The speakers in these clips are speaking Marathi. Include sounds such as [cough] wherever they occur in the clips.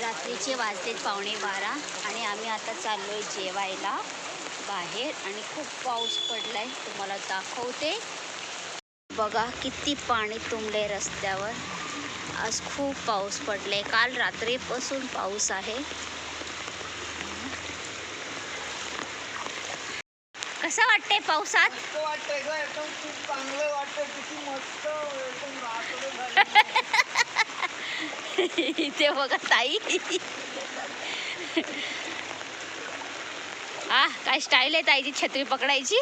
रात्रीचे वाजलेत पावणे बारा आणि आम्ही आता चाललोय जेवायला बाहेर आणि खूप पाऊस पडलाय तुम्हाला दाखवते. बघा किती पाणी तुंबले रस्त्यावर. आज खूप पाऊस पडलाय. काल रात्रीपासून पाऊस आहे. कसं वाटतंय पावसात? मस्त वाटतंय [laughs] ग एकदम खूप चांगलं वाटतंय किती मस्त एकदम रात्र झाली [laughs] इथे बघा ताई. आ काय स्टाईल आहे ताईची छत्री पकडायची?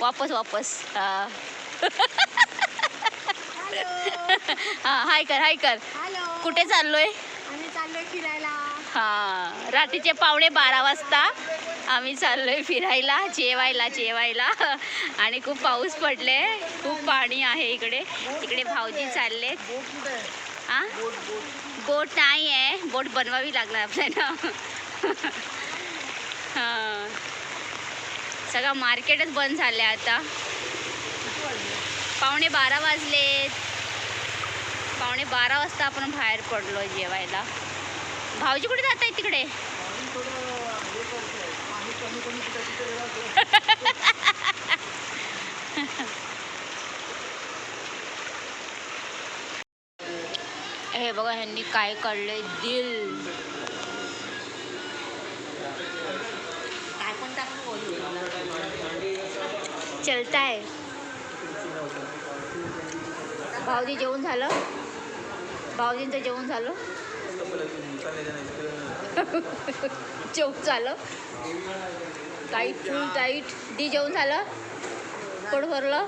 वापस वापस. हा. [laughs] हा हाय कर हाय कर. कुठे चाललोय? फिरायला. हा रात्रीचे पावणे बारा वाजता आम्ही चाललोय फिरायला जेवायला जेवायला. आणि खूप पाऊस पडले खूप पाणी आहे इकडे. इकडे भाऊजी चाललेत. हा बोट बोट नाही आहे. बोट बनवावी लागणार आपल्याला. हां. सगळं मार्केटच बंद झालं आहे आता. पावणे बारा वाजलेत पावणे बारा वाजता आपण बाहेर पडलो जेवायला. भाऊजी कुठे जात आहे तिकडे [laughs] पाणी थोडं हे बघा ह्यांनी काय काढलंय? दिल. चलताय. भाऊजी जेवण झालं? भाऊजींचं जेवण झालं? जेवण झालं. टाईट फुल टाईट. डी जेवण झालं? पोट भरलं?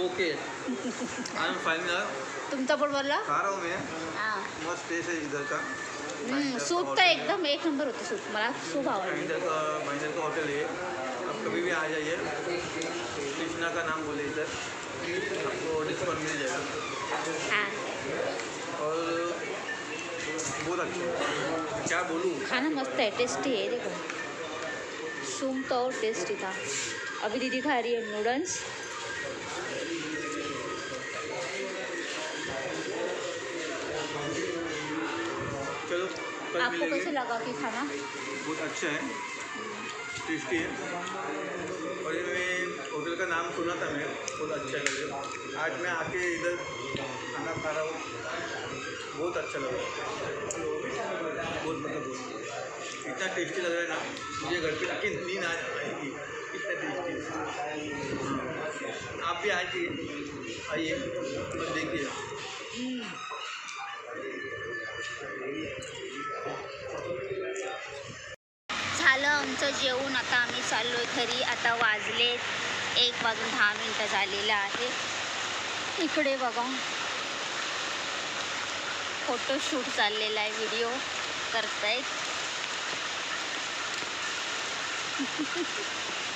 ओके आई एम फाइन यार तुमचं पोट भरलं खा रहा हूँ मैं। हाँ. मस्त टेस्ट है इधर का। हम्म, सूप तर एकदम एक नंबर होतं सूप मला सूप आवडलं. इधर का महिंदर का होटल है। आप कभी भी आ जाइए। कृष्णा का नाम बोले इधर। आपको डिस्काउंट मिल जाएगा। हाँ. और बहुत अच्छा क्या बोलूँ? खाना मस्त है टेस्टी है देखो। सूप तो और टेस्टी था। अभी दीदी खा रही है नूडल्स आपको कैसे लगा कि खाना? बहुत अच्छा है। टेस्टी है। और ये मैं होटल का नाम सुना था मैं बहुत अच्छा लगे आज मैं आके इधर खाना खा रहा हूँ। बहुत अच्छा लगा। बहुत मतलब बहुत। इतना टेस्टी लग रहा है ना मुझे घर पे आके नींद आ आएगी इतना टेस्टी आप भी आइए। आइए। और देखिए। झालं आमचं जेवण आता आम्ही चाललो आहे घरी. आता वाजले एक वाजून दहा मिनटं झालेलं आहे. इकडे बघा. फोटोशूट चाललेला आहे व्हिडिओ करतायत. [laughs]